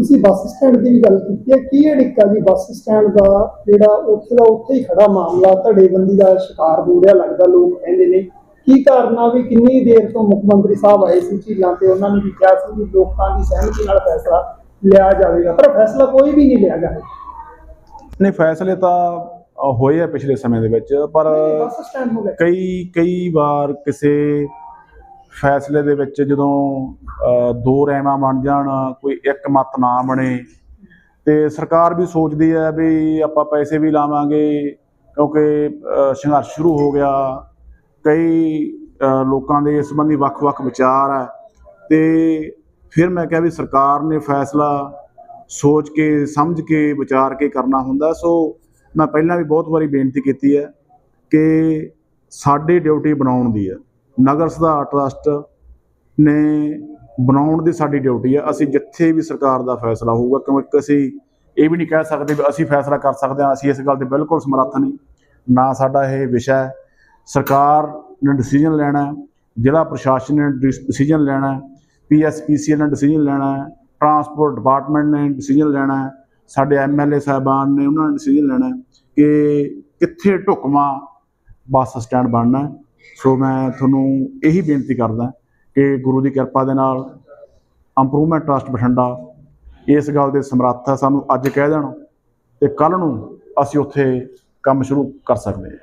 ਤੁਸੀਂ bus stand ਦੀ ਵੀ ਗੱਲ ਕੀਤੀ ਹੈ ਕੀ ਅੜਿੱਕਾ ਜੀ ਬੱਸ ਸਟੈਂਡ ਦਾ ਜਿਹੜਾ ਉੱਥੇ ਦਾ ਉੱਥੇ ਹੀ ਖੜਾ ਮਾਮਲਾ ਧੜੇਬੰਦੀ ਦਾ ਸ਼ਿਕਾਰ ਹੋ ਰਿਹਾ ਲੱਗਦਾ ਲੋਕ ਕਹਿੰਦੇ ਨੇ। ਕੀ ਕਾਰਨ ਆ ਵੀ ਕਿੰਨੀ ਦੇਰ ਤੋਂ ਮੁੱਖ ਮੰਤਰੀ ਸਾਹਿਬ ਆਏ ਸੀ ਝੀਲਾਂ ਤੇ ਉਹਨਾਂ ਨੇ ਵੀ ਕਿਹਾ ਸੀ ਕਿ ਲੋਕਾਂ ਦੀ ਸਹਿਮਤੀ ਨਾਲ ਫੈਸਲਾ ਲਿਆ ਜਾਵੇਗਾ ਪਰ ਫੈਸਲਾ ਕੋਈ ਵੀ ਨਹੀਂ ਲਿਆ ਜਾ ਰਿਹਾ ਨਹੀਂ ਫੈਸਲੇ ਤਾਂ ਹੋਏ ਆ ਪਿਛਲੇ ਸਮੇਂ ਦੇ ਵਿੱਚ ਪਰ ਕਈ ਕਈ ਵਾਰ ਕਿਸੇ ਫੈਸਲੇ ਦੇ ਵਿੱਚ ਜਦੋਂ ਦੋ ਰਹਿਮਾਂ ਬਣ ਜਾਣ, ਕੋਈ ਇੱਕ ਮਤ ਨਾ ਬਣੇ, ਤੇ ਸਰਕਾਰ ਵੀ ਸੋਚਦੀ ਹੈ ਵੀ ਆਪਾਂ ਪੈਸੇ ਵੀ ਲਾਵਾਂਗੇ, ਕਿਉਂਕਿ ਸੰਘਰਸ਼ ਸ਼ੁਰੂ ਹੋ ਗਿਆ, ਕਈ ਲੋਕਾਂ ਦੇ ਇਸ ਸੰਬੰਧੀ ਵੱਖ-ਵੱਖ ਵਿਚਾਰ ਹੈ, ਤੇ ਫਿਰ ਮੈਂ ਕਿਹਾ ਵੀ ਸਰਕਾਰ ਨੇ ਫੈਸਲਾ ਸੋਚ ਕੇ, ਸਮਝ ਕੇ, ਵਿਚਾਰ ਕੇ ਕਰਨਾ ਹੁੰਦਾ, ਸੋ ਮੈਂ ਪਹਿਲਾਂ ਵੀ ਬਹੁਤ ਵਾਰੀ ਬੇਨਤੀ ਕੀਤੀ ਹੈ ਕਿ ਸਾਡੀ ਡਿਊਟੀ ਬਣਾਉਣ ਦੀ ਹੈ। ਨਗਰ ਸੁਧਾਰ ਟਰਸਟ ਨੇ ਬਣਾਉਣ ਦੀ ਸਾਡੀ ਡਿਊਟੀ ਹੈ ਅਸੀਂ ਜਿੱਥੇ ਵੀ ਸਰਕਾਰ ਦਾ ਫੈਸਲਾ ਹੋਊਗਾ, ਕਿਉਂਕਿ ਅਸੀਂ ਇਹ ਵੀ ਨਹੀਂ ਕਹਿ ਸਕਦੇ ਵੀ ਅਸੀਂ ਫੈਸਲਾ ਕਰ ਸਕਦੇ ਹਾਂ, ਅਸੀਂ ਇਸ ਗੱਲ ਤੇ ਬਿਲਕੁਲ ਸਮਰੱਥ ਨਹੀਂ। ਨਾ ਸਾਡਾ ਇਹ ਵਿਸ਼ਾ ਹੈ। ਸਰਕਾਰ ਨੇ ਡਿਸੀਜਨ ਲੈਣਾ ਹੈ, ਜ਼ਿਲ੍ਹਾ ਪ੍ਰਸ਼ਾਸਨ ਨੇ ਡਿਸੀਜਨ ਲੈਣਾ ਹੈ ਪੀਐਸਪੀਸੀ ਨੇ ਡਿਸੀਜਨ ਲੈਣਾ ਹੈ ਟਰਾਂਸਪੋਰਟ ਡਿਪਾਰਟਮੈਂਟ ਨੇ ਡਿਸੀਜਨ ਲੈਣਾ ਹੈ, ਸਾਡੇ ਐਮਐਲਏ ਸਾਹਿਬਾਨ ਨੇ, ਉਹਨਾਂ ਨੇ ਡਿਸੀਜਨ ਲੈਣਾ ਕਿ ਕਿੱਥੇ ਢੁਕਵਾਂ ਬੱਸ ਸਟੈਂਡ ਬਣਨਾ ਸੋ ਮੈਂ ਤੁਹਾਨੂੰ ਇਹੀ ਬੇਨਤੀ ਕਰਦਾ ਕਿ ਗੁਰੂ ਦੀ ਕਿਰਪਾ ਦੇ ਨਾਲ ਇੰਪਰੂਵਮੈਂਟ ਟਰਸਟ ਬਠਿੰਡਾ ਇਸ ਗੱਲ ਦੇ ਸਮਰੱਥ ਹੈ ਸਾਨੂੰ ਅੱਜ ਕਹਿ ਦੇਣ ਤੇ ਕੱਲ ਨੂੰ ਅਸੀਂ ਉੱਥੇ ਕੰਮ ਸ਼ੁਰੂ ਕਰ ਸਕਦੇ ਹਾਂ।